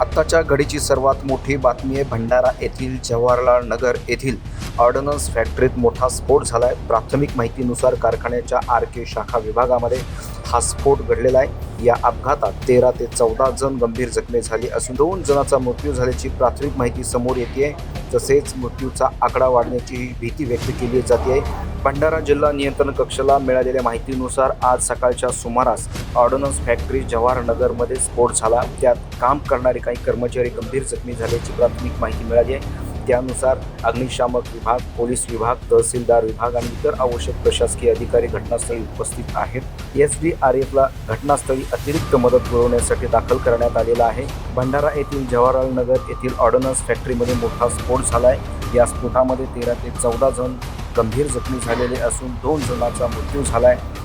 आत्ताच्या घडीची सर्वात मोठी बातमी आहे भंडारा येथील जवाहरलाल नगर येथील ऑर्डनन्स फॅक्टरीत मोठा स्फोट झाला आहे प्राथमिक माहितीनुसार कारखान्याच्या आर के शाखा विभागामध्ये हा स्फोट घडलेला आहे. या अपघातात तेरा ते चौदा जण गंभीर जखमी झाले असून दोन जणांचा मृत्यू झाल्याची प्राथमिक माहिती समोर येते तसेच मृत्यूचा आकडा वाढण्याची भीती व्यक्त केली जाते आहे भंडारा जिल्हा नियंत्रण कक्षाला मिळालेल्या माहितीनुसार आज सकाळच्या सुमारास ऑर्डनन्स फॅक्टरी जवाहरनगरमध्ये स्फोट झाला. त्यात काम करणारे काही कर्मचारी गंभीर जखमी झाल्याची प्राथमिक माहिती मिळाली आहे. त्यानुसार अग्निशामक विभाग पोलीस विभाग तहसीलदार विभाग आणि इतर आवश्यक प्रशासकीय अधिकारी घटनास्थळी उपस्थित आहेत. एस डी आर एफला घटनास्थळी अतिरिक्त मदत पुरवण्यासाठी दाखल करण्यात आलेला आहे. भंडारा येथील जवाहरलाल नगर येथील ऑर्डनन्स फॅक्टरीमध्ये मोठा स्फोट झाला आहे. या स्फोटामध्ये तेरा ते चौदा जण गंभीर जखमी झालेले असून दोन जणांचा मृत्यू झाला आहे.